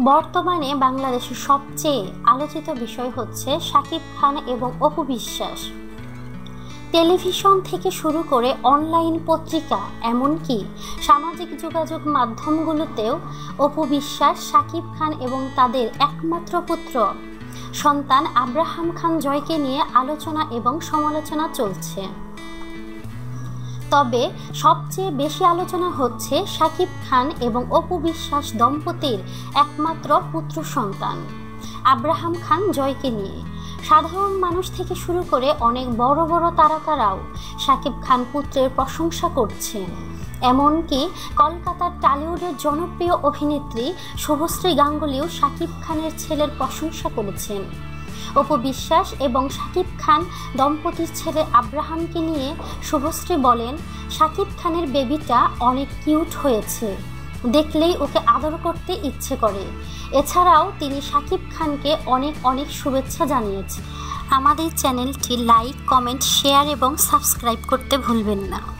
বর্তমানে বাংলাদেশের সবচেয়ে আলোচিত বিষয় হচ্ছে শাকিব খান এবং অপু বিশ্বাস। টেলিভিশন থেকে শুরু করে অনলাইন পত্রিকা, এমনকি সামাজিক যোগাযোগ মাধ্যমগুলোতেও অপু বিশ্বাস, শাকিব খান এবং তাদের একমাত্র পুত্র, সন্তান আব্রাহাম খান জয়কে নিয়ে আলোচনা এবং সমালোচনা চলছে। তবে সবচেয়ে বেশি আলোচনা হচ্ছে শাকিব খান এবং অপু বিশ্বাস দম্পতির একমাত্র পুত্র সন্তান, আব্রাহাম খান জয়কে নিয়ে। সাধারণ মানুষ থেকে শুরু করে অনেক বড় বড় তারকারাও শাকিব খান পুত্রের প্রশংসা করছেন। এমনকি কলকাতার টালিউডের জনপ্রিয় অভিনেত্রী শুভশ্রী গাঙ্গুলিও শাকিব খানের ছেলের প্রশংসা করেছেন। অপু বিশ্বাস এবং শাকিব খান দম্পতির ছেলে আব্রাহামকে নিয়ে শুভশ্রী বলেন শাকিব খানের বেবিটা অনেক কিউট হয়েছে। দেখলেই ওকে আদর করতে ইচ্ছে করে। এছাড়াও তিনি শাকিব খানকে অনেক অনেক শুভেচ্ছা জানিয়েছে আমাদের চ্যানেলটি লাইক, কমেন্ট, শেয়ার এবং সাবস্ক্রাইব করতে ভুলবেন না।